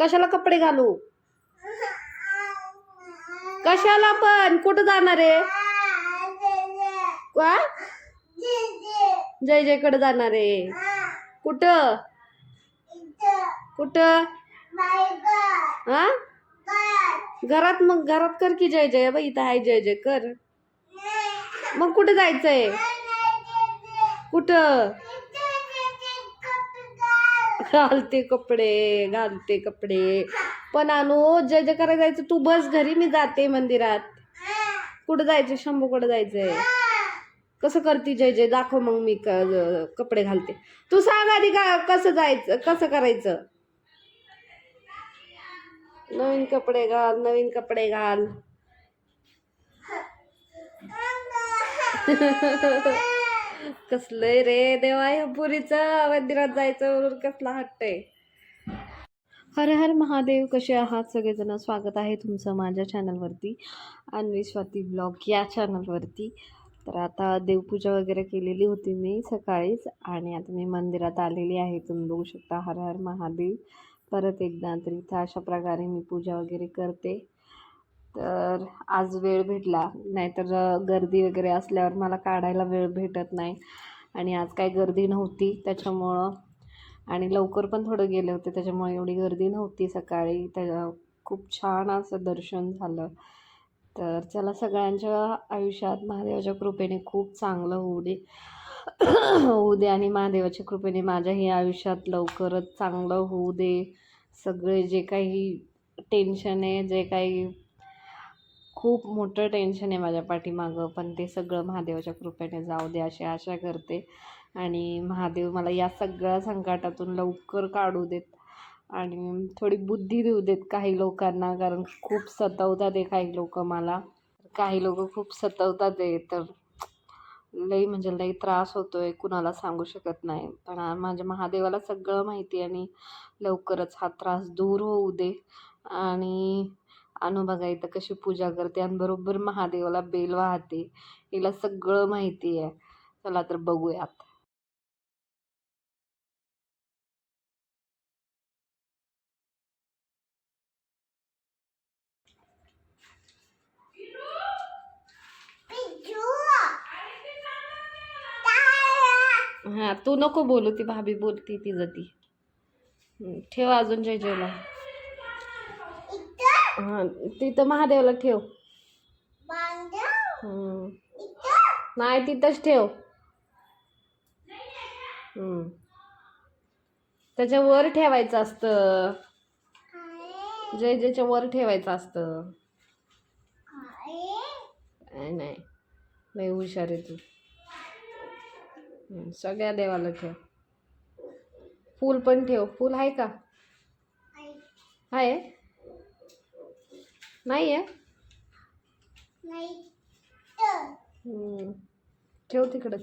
कशाला कपडे घालू? कशाला पण? कुठं जाणार आहे? का जय जयकडे जाणार आहे. कुठं? कुठं? हा? घरात. मग घरात कर की जय जय बाई इथं आहे जय जय कर मग कुठं जायचंय? कुठं? घालते कपडे घालते कपडे. पण आणू जय जय करायला जायचं तू बस घरी मी जाते मंदिरात. कुठं जायचं शंभू कुठं जायचंय. कसं करते जय जय? दाखव मग मी क- कपडे घालते. तू सांग आधी का कसं जायचं कसं करायचं? नवीन कपडे घाल नवीन कपडे घाल. कसलंय रे देवा ह्या पुरीचं मंदिरात जायचं म्हणून कसला हट्ट आहे. हर हर महादेव कसे आहात? सगळेजण स्वागत आहे तुमचं माझ्या चॅनलवरती अन्वी स्वाती ब्लॉग या चॅनलवरती तर आता देवपूजा वगैरे केलेली होती मी सकाळीच आणि आता मी मंदिरात आलेली आहे. तुम्ही बघू शकता हर हर महादेव. परत एकदा तर इथं अशा प्रकारे मी पूजा वगैरे करते. तर आज वेळ भेटला. नाहीतर गर्दी वगैरे असल्यावर मला काढायला वेळ भेटत नाही. आणि आज काही गर्दी नव्हती त्याच्यामुळं. आणि लवकर पण थोडं गेले होते त्याच्यामुळे एवढी गर्दी नव्हती सकाळी. त्या खूप छान असं दर्शन झालं. तर चला सगळ्यांच्या आयुष्यात महादेवाच्या कृपेने खूप चांगलं होऊ दे. होऊ दे आणि महादेवाच्या कृपेने माझ्याही आयुष्यात लवकरच चांगलं होऊ दे. सगळे जे काही टेन्शन आहे जे काही खूप मोठं टेन्शन आहे माझ्या पाठीमागं. पण ते सगळं महादेवाच्या कृपेने जाऊ दे अशी आशा करते. आणि महादेव मला या सगळ्या संकटातून लवकर काढू देत. आणि थोडी बुद्धी देऊ देत काही लोकांना. कारण खूप सतवतात आहे काही लोक मला. काही लोक खूप सतवतात आहे तर लई म्हणजे लई त्रास होतो आहे कुणाला सांगू शकत नाही. पण माझ्या महादेवाला सगळं माहिती आणि लवकरच हा त्रास दूर होऊ दे. आणि अनु बघा इथं कशी पूजा करते आणि बरोबर महादेवाला बेल वाहते. हिला सगळं माहिती आहे. चला तर बघूयात. हा तू नको बोलू ती भाभी बोलती ती हं, ठेव अजून जय जयला हां तिथं महादेवाला ठेव. हं. नाही तिथंच ठेव. हं. त्याच्या वर ठेवायचं असतं. जय जयच्या वर ठेवायचं असतं. नाही नाही. लय हुशार आहे तू. हं, सगळ्या देवाला ठेव. फूल पण ठेव. फूल आहे का? आहे? नाही आहे. ठेव तिकडं.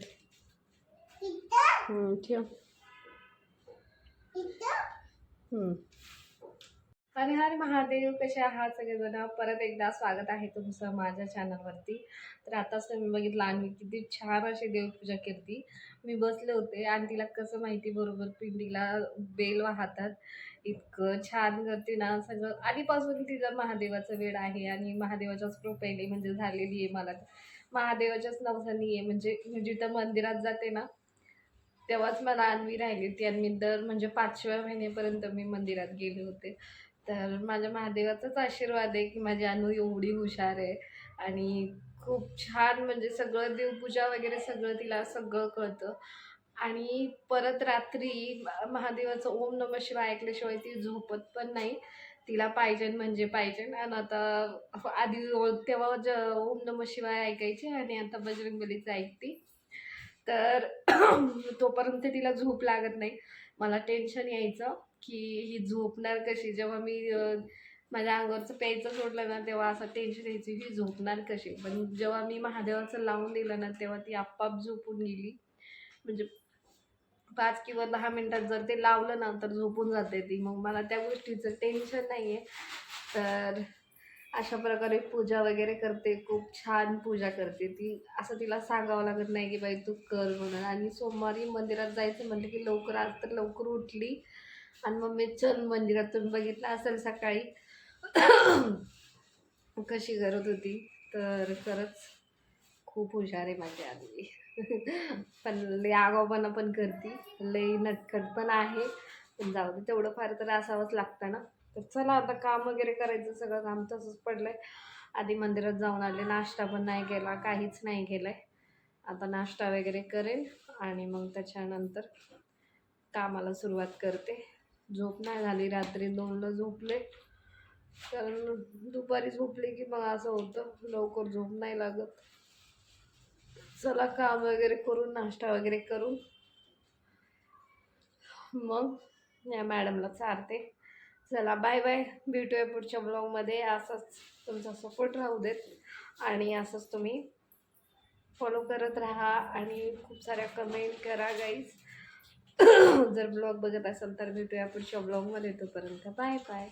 हं, ठेव. हं. हरे हर महादेव कसे आहात सगळेजण? परत एकदा स्वागत आहे तुमचं माझ्या चॅनलवरती तर आताच तुम्ही बघितलं आणि किती छान अशी देवपूजा केली. मी बसले होते आणि तिला कसं माहिती बरोबर पिंडीला बेल वाहतात. इतकं छान करते ना सगळं. आधीपासून तिचं महादेवाचं वेळ आहे आणि महादेवाच्याच कृपेने म्हणजे झालेली आहे मला. महादेवाच्याच नवसानी आहे म्हणजे मी जिथं मंदिरात जाते ना तेव्हाच मला अन्वी राहिली होती आणि मी दर म्हणजे पाचव्या महिन्यापर्यंत मी मंदिरात गेले होते. तर माझ्या महादेवाचाच आशीर्वाद आहे की माझी अनु एवढी हुशार आहे आणि खूप छान म्हणजे सगळं देवपूजा वगैरे सगळं तिला सगळं कळतं. आणि परत रात्री महादेवाचं ओम नम शिवाय ऐकल्याशिवाय ती झोपत पण नाही. तिला पाहिजे म्हणजे पाहिजे. आणि आता आधी तेव्हा ज ओम नम शिवाय ऐकायची आणि आता बजरंगबलीचं ऐकते. तर तोपर्यंत तिला झोप लागत नाही. मला टेन्शन यायचं की ही झोपणार कशी? जेव्हा मी माझ्या अंगावरचं प्यायचं सोडलं ना तेव्हा असं टेन्शन यायचं ही झोपणार कशी? पण जेव्हा मी महादेवाचं लावून दिलं ना तेव्हा ती आपाप झोपून गेली. म्हणजे पाच किंवा दहा मिनटात जर ते लावलं ना तर झोपून जाते ती. मग मला त्या गोष्टीचं टेन्शन नाही आहे तर अशा प्रकारे पूजा वगैरे करते. खूप छान पूजा करते ती. असं तिला सांगावं लागत नाही की बाई तू कर म्हणून. आणि सोमवारी मंदिरात जायचं म्हटलं की लवकर आज तर लवकर उठली. आणि मग चल मंदिरात. तुम्ही बघितलं असेल सकाळी. कशी करत होती. तर खरंच खूप हुशार आहे माझी आजी पण लई आगाऊपणा पण करते. लई नटखट पण आहे. पण जाऊ दे तेवढं फार तर असावंच लागतं ना. तर चला आता काम वगैरे करायचं सगळं काम तसंच पडलंय. आधी मंदिरात जाऊन आले. नाश्ता पण नाही केला काहीच नाही केलंय. आता नाश्ता वगैरे करेन आणि मग त्याच्यानंतर कामाला सुरुवात करते. झोप नाही झाली. रात्री दोनला झोपले. कारण दुपारी झोपले की मग असं होतं. लवकर झोप नाही लागत. चला काम वगैरे करून नाश्ता वगैरे करून. मग या मॅडमला चारते. चला बाय बाय. भेटूया पुढच्या ब्लॉगमध्ये. असंच तुमचा सपोर्ट राहू देत. आणि असंच तुम्ही फॉलो करत राहा आणि खूप साऱ्या कमेंट करा गाईज जर ब्लॉग बघत असाल तर भेटूया पुढच्या ब्लॉगमध्ये तोपर्यंत. Bye bye.